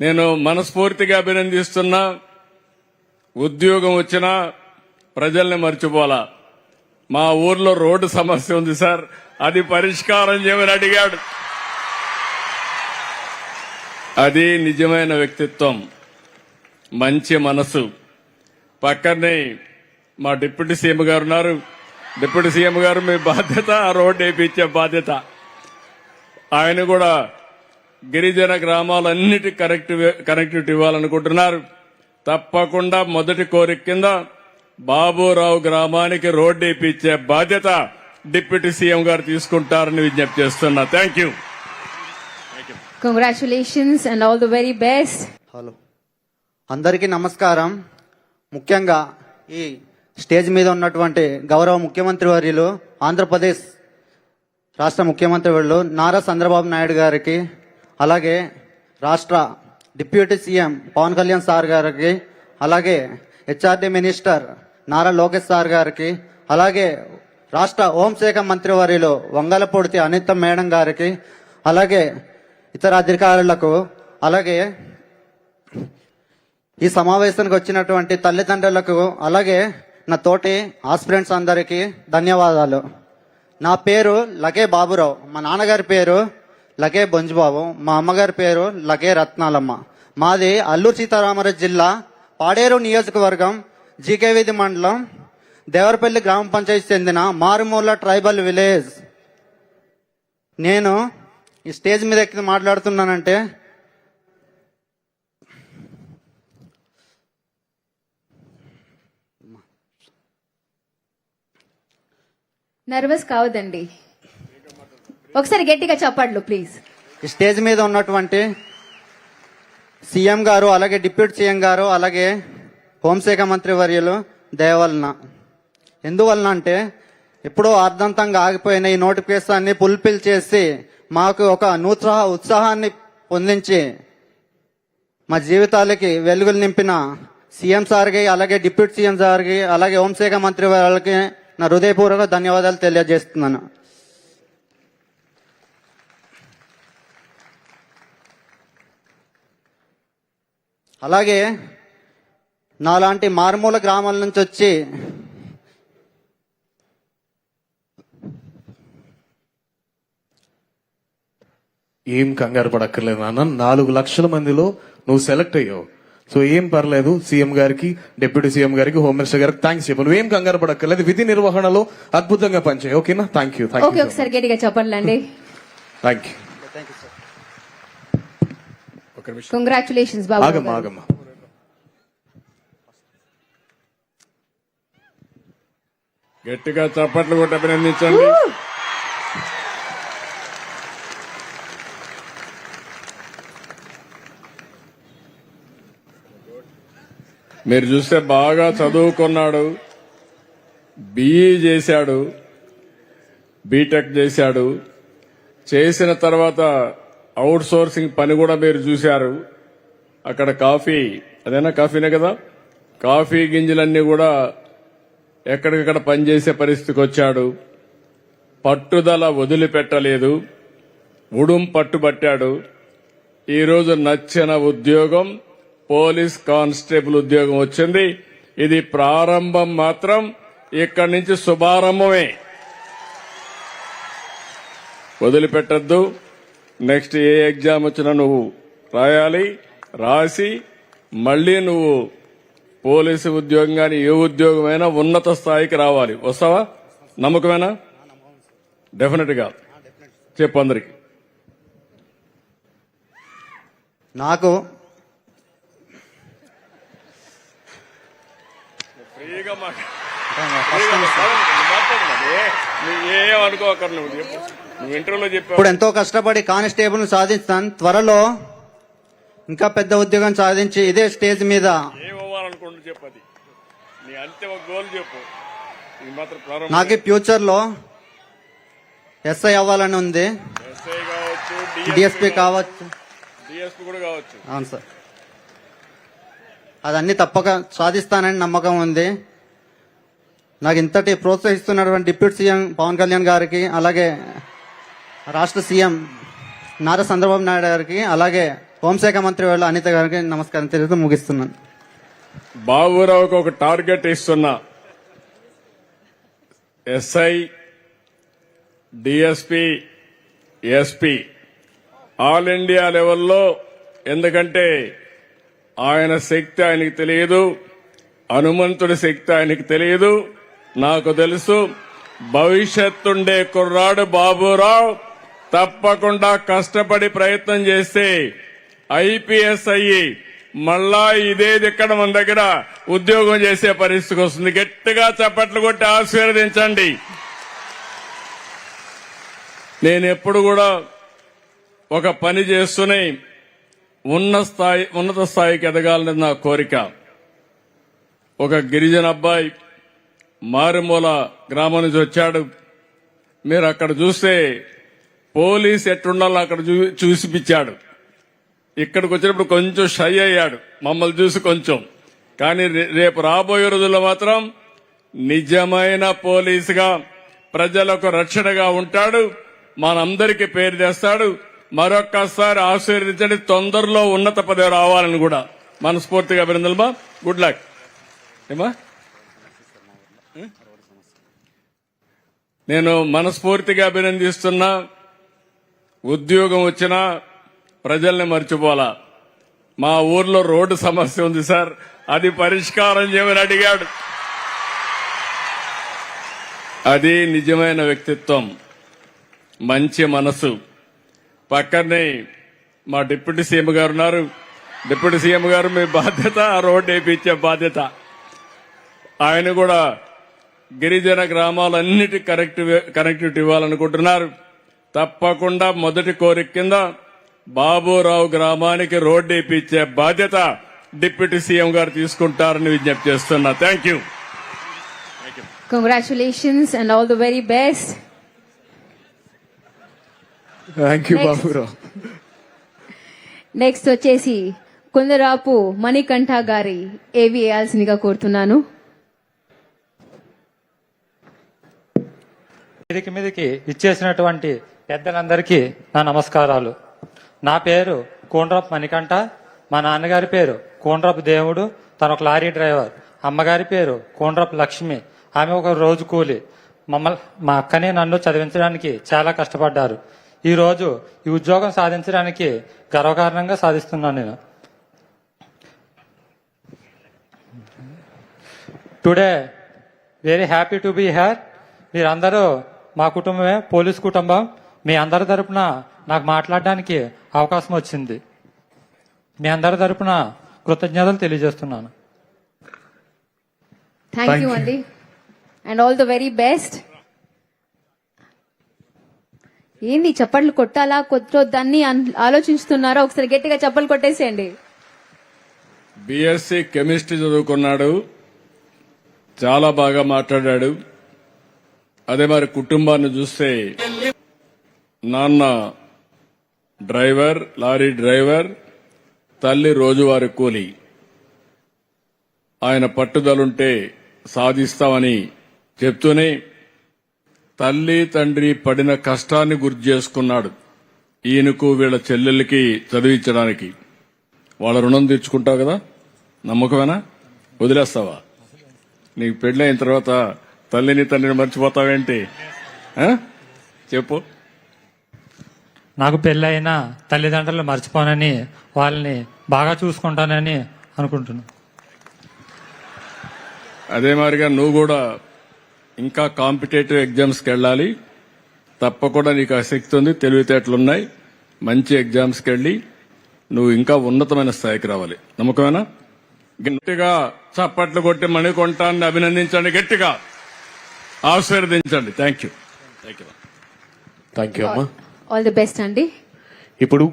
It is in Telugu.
నేను మనస్ఫూర్తిగా అభినందిస్తున్నా. ఉద్యోగం వచ్చినా ప్రజల్ని మర్చిపోలా మా ఊర్లో రోడ్డు సమస్య ఉంది సార్. అది పరిష్కారం చేయమని అడిగాడు. అది నిజమైన వ్యక్తిత్వం. మంచి మనసు. పక్కనే మా డిప్యూటీ సీఎం గారు ఉన్నారు. డిప్యూటీ సీఎం గారు మీ బాధ్యత రోడ్డు వేయించే బాధ్యత. ఆయన కూడా గిరిజన గ్రామాలన్నిటి కరెక్ట్ కనెక్టివిటీ ఇవ్వాలనుకుంటున్నారు. తప్పకుండా మొదటి కోరిక కింద బాబురావు గ్రామానికి రోడ్డు వేయించే బాధ్యత డిప్యూటీ సీఎం గారు తీసుకుంటారని విజ్ఞప్తి చేస్తున్నా. Thank you Congratulations and all the very best. Hello. అందరికీ నమస్కారం. ముఖ్యంగా ఈ స్టేజ్ మీద ఉన్నటువంటి గౌరవ ముఖ్యమంత్రి వర్యులు ఆంధ్రప్రదేశ్ రాష్ట్ర ముఖ్యమంత్రి వర్యులు నారా చంద్రబాబు నాయుడు గారికి అలాగే రాష్ట్ర deputy CM Pawan Kalyan sir గారికి అలాగే HRD minister Nara Lokesh sir గారికి అలాగే రాష్ట్ర హోంశాఖ మంత్రి వర్యులు వంగలపూడితి అనిత మేడం గారికి అలాగే ఇతర అధికారులకు అలాగే ఈ సమావేశానికి వచ్చినటువంటి తల్లిదండ్రులకు అలాగే నా తోటి ఆస్పిరెంట్స్ అందరికీ ధన్యవాదాలు. నా పేరు లగే బాబురావు. మా నాన్నగారి పేరు లగే బొంజుబాబు మా అమ్మగారి పేరు లగే రత్నాలమ్మ. మాది అల్లూరు సీతారామరాజు జిల్లా పాడేరు నియోజకవర్గం జీకే వీధి మండలం దేవరపల్లి గ్రామ పంచాయతీ చెందిన మారుమూల ట్రైబల్ విలేజ్. నేను ఈ స్టేజ్ మీద ఎక్కి మాట్లాడుతున్నానంటే నర్వస్ కావద్దండి. ఒకసారి గట్టిగా చెప్పండి ప్లీజ్ స్టేజ్ మీద ఉన్నటువంటి సీఎం గారు అలాగే డిప్యూటీ సీఎం గారు అలాగే హోంశాఖ మంత్రి వర్యులు దయవలన ఎందువలన అంటే ఎప్పుడో అర్ధంతంగా ఆగిపోయిన ఈ నోటిఫికేషన్ని ఫుల్ఫిల్ చేసి మాకు ఒక నూతన ఉత్సాహాన్ని పొందించి మా జీవితాలకి వెలుగులు నింపిన సీఎం సార్కి అలాగే డిప్యూటీ సీఎం సార్కి అలాగే హోంశాఖ మంత్రి వారికి నా హృదయపూర్వక ధన్యవాదాలు తెలియజేస్తున్నాను. అలాగే నాలాంటి మారుమూల గ్రామాల నుంచి వచ్చి ఏం కంగారు పడక్కర్లేదు నాన్న. నాలుగు లక్షల మందిలో నువ్వు సెలెక్ట్ అయ్యావు. సో ఏం పర్లేదు సీఎం గారికి డిప్యూటీ సీఎం గారికి హోమ్ మినిస్టర్ గారికి థ్యాంక్స్ చెప్పు. నువ్వేం కంగారు పడక్కర్లేదు విధి నిర్వహణలో అద్భుతంగా పనిచేయి. ఓకేనా? Thank you thank okay you ఒకసారి గట్టిగా చెప్పండి థ్యాంక్ యూ. కంగ్రాచులేషన్స్ బాబు. ఆగమ్మా ఆగమ్మా. గట్టిగా చప్పట్లు కొట్టి అభినందించండి. మీరు చూస్తే బాగా చదువుకున్నాడు బిఈ చేశాడు బీటెక్ చేశాడు. చేసిన తర్వాత అవుట్ సోర్సింగ్ పని కూడా మీరు చూశారు. అక్కడ కాఫీ అదేనా? కాఫీనే కదా? కాఫీ గింజలన్నీ కూడా ఎక్కడికక్కడ పనిచేసే పరిస్థితికి వచ్చాడు. పట్టుదల వదిలిపెట్టలేదు. ఉడుం పట్టుబట్టాడు ఈరోజు నచ్చిన ఉద్యోగం పోలీస్ కానిస్టేబుల్ ఉద్యోగం వచ్చింది. ఇది ప్రారంభం మాత్రం ఇక్కడి నుంచి శుభారంభమే. వదిలిపెట్టద్దు. నెక్స్ట్ ఏ ఎగ్జామ్ వచ్చినా నువ్వు రాయాలి రాసి మళ్ళీ నువ్వు పోలీసు ఉద్యోగం కానీ ఏ ఉద్యోగమైనా ఉన్నత స్థాయికి రావాలి. వస్తావా? నమ్మకమేనా? డెఫినెట్గా చెప్పు అందరికి. నాకు ఏమనుకోకరు నువ్వు చెప్పు నువ్వు? ఇంటర్వ్యూలో ఇప్పుడు ఎంతో కష్టపడి కానిస్టేబుల్ సాధిస్తాను త్వరలో ఇంకా పెద్ద ఉద్యోగం సాధించి ఇదే స్టేజ్ మీద ఏమవ్వాలనుకుంటు నీ అంతిమ గోల్ చెప్పు. నాకు ఫ్యూచర్లో ఎస్ఐ అవ్వాలని ఉంది. ఎస్ఐ కావచ్చు డిఎస్పీ కావచ్చు. డిఎస్పీ కూడా కావచ్చు. అవును సార్. అదన్నీ తప్పక సాధిస్తానని నమ్మకం ఉంది. నాకు ఇంతటి ప్రోత్సహిస్తున్నటువంటి డిప్యూటీ సీఎం పవన్ కళ్యాణ్ గారికి అలాగే రాష్ట్ర సీఎం నారా చంద్రబాబు నాయుడు గారికి అలాగే హోంశాఖ మంత్రి వాళ్ళు అనిత గారికి నమస్కారం తెలుగుతూ ముగిస్తున్నాను. బాబురావుకి ఒక టార్గెట్ ఇస్తున్నా. SI DSP SP. All India లెవెల్లో ఎందుకంటే ఆయన శక్తి ఆయనకి తెలియదు హనుమంతుడి శక్తి ఆయనకి తెలియదు. నాకు తెలుసు భవిష్యత్తుండే కుర్రాడు బాబురావు. తప్పకుండా కష్టపడి ప్రయత్నం చేస్తే ఐపీఎస్ అయ్యి మళ్ళా ఇదేది ఇక్కడ మన దగ్గర ఉద్యోగం చేసే పరిస్థితికి వస్తుంది. గట్టిగా చప్పట్లు కొట్టి ఆశీర్వదించండి. నేను ఎప్పుడు కూడా ఒక పని చేస్తూనే ఉన్న స్థాయి ఉన్నత స్థాయికి ఎదగాలని నా కోరిక. ఒక గిరిజన అబ్బాయి మారుమూల గ్రామం నుంచి వచ్చాడు. మీరు అక్కడ చూస్తే పోలీస్ ఎట్టుండాలో అక్కడ చూ- చూసిపిచ్చాడు. ఇక్కడికి వచ్చినప్పుడు కొంచెం షై అయ్యాడు. మమ్మల్ని చూసి కొంచెం. కానీ రే- రేపు రాబోయే రోజుల్లో మాత్రం నిజమైన పోలీసుగా ప్రజలకు రక్షణగా ఉంటాడు. మనందరికీ పేరు తెస్తాడు. మరొక్కసారి ఆశీర్వదించండి. తొందరలో ఉన్నత పదవి రావాలని కూడా మనస్ఫూర్తిగా అభినందనమా గుడ్ లక్ ఏమా నేను మనస్ఫూర్తిగా అభినందిస్తున్నా. ఉద్యోగం వచ్చినా ప్రజల్ని మర్చిపోలా మా ఊర్లో రోడ్డు సమస్య ఉంది సార్. అది పరిష్కారం చేయమని అడిగాడు. అది నిజమైన వ్యక్తిత్వం. మంచి మనసు. పక్కనే మా డిప్యూటీ సీఎం గారు ఉన్నారు. డిప్యూటీ సీఎం గారు మీ బాధ్యత ఆ రోడ్డు వేయించే బాధ్యత. ఆయన కూడా గిరిజన గ్రామాలన్నిటి కరెక్ట్ కనెక్టివిటీ ఇవ్వాలనుకుంటున్నారు. తప్పకుండా మొదటి కోరిక కింద బాబురావు గ్రామానికి రోడ్డు వేయించే బాధ్యత డిప్యూటీ సీఎం గారు తీసుకుంటారని విజ్ఞప్తి చేస్తున్నా thank you Congratulations and all the very best. Thank you. Baburao next వచ్చేసి కొందరాపు మణికంఠ గారి ఏవి వేయాల్సిందిగా కోరుతున్నాను మీదికి మీదికి ఇచ్చేసినటువంటి పెద్దలందరికీ నా నమస్కారాలు. నా పేరు కోండ్రపు మణికంఠ. మా నాన్నగారి పేరు కోండ్రపు దేవుడు. తను ఒక లారీ డ్రైవర్. అమ్మగారి పేరు కోండ్రపు లక్ష్మి. ఆమె ఒక రోజు కూలి. మమ్మల్ని మా అక్కని నన్ను చదివించడానికి చాలా కష్టపడ్డారు. ఈరోజు ఈ ఉద్యోగం సాధించడానికి గర్వకారణంగా సాధిస్తున్నాను నేను. Today very happy to be here మీరందరూ మా కుటుంబమే పోలీస్ కుటుంబం. మీ అందరి తరపున నాకు మాట్లాడడానికి అవకాశం వచ్చింది. మీ అందరి తరపున కృతజ్ఞతలు తెలియజేస్తున్నాను. Thank you. అండి and all the very best ఏంది చప్పట్లు కొట్టాలా కొట్టొద్దని అన్- ఆలోచిస్తున్నారా? ఒకసారి గట్టిగా చప్పట్లు కొట్టేసేయండి. బీఎస్సీ కెమిస్ట్రీ చదువుకున్నాడు. చాలా బాగా మాట్లాడాడు. అదే మరి కుటుంబాన్ని చూస్తే నాన్న డ్రైవర్ లారీ డ్రైవర్ తల్లి రోజువారి కూలి. ఆయన పట్టుదలుంటే సాధిస్తామని చెప్తూనే తల్లి తండ్రి పడిన కష్టాన్ని గుర్తు చేసుకున్నాడు. ఈయనకు వీళ్ళ చెల్లెళ్ళకి చదివించడానికి. వాళ్ళ రుణం తీర్చుకుంటావు కదా? నమ్మకమేనా? వదిలేస్తావా? నీకు పెళ్ళైన తర్వాత తల్లిని తండ్రిని మర్చిపోతావేంటి? చెప్పు. నాకు పెళ్ళైన తల్లిదండ్రులు మర్చిపోనని వాళ్ళని బాగా చూసుకుంటానని అనుకుంటున్నాను అదే మాదిరిగా నువ్వు కూడా ఇంకా కాంపిటేటివ్ ఎగ్జామ్స్కి వెళ్ళాలి. తప్పకుండా నీకు ఆసక్తి ఉంది తెలివితేటలున్నాయి మంచి ఎగ్జామ్స్కి వెళ్ళి నువ్వు ఇంకా ఉన్నతమైన స్థాయికి రావాలి. నమ్మకమేనా? గట్టిగా చప్పట్లు కొట్టి మణికొంటాన్ని అభినందించండి గట్టిగా. ఆశీర్వదించండి. Thank you thank you thank you అమ్మా. ఆల్ ది బెస్ట్ అండి. ఇప్పుడు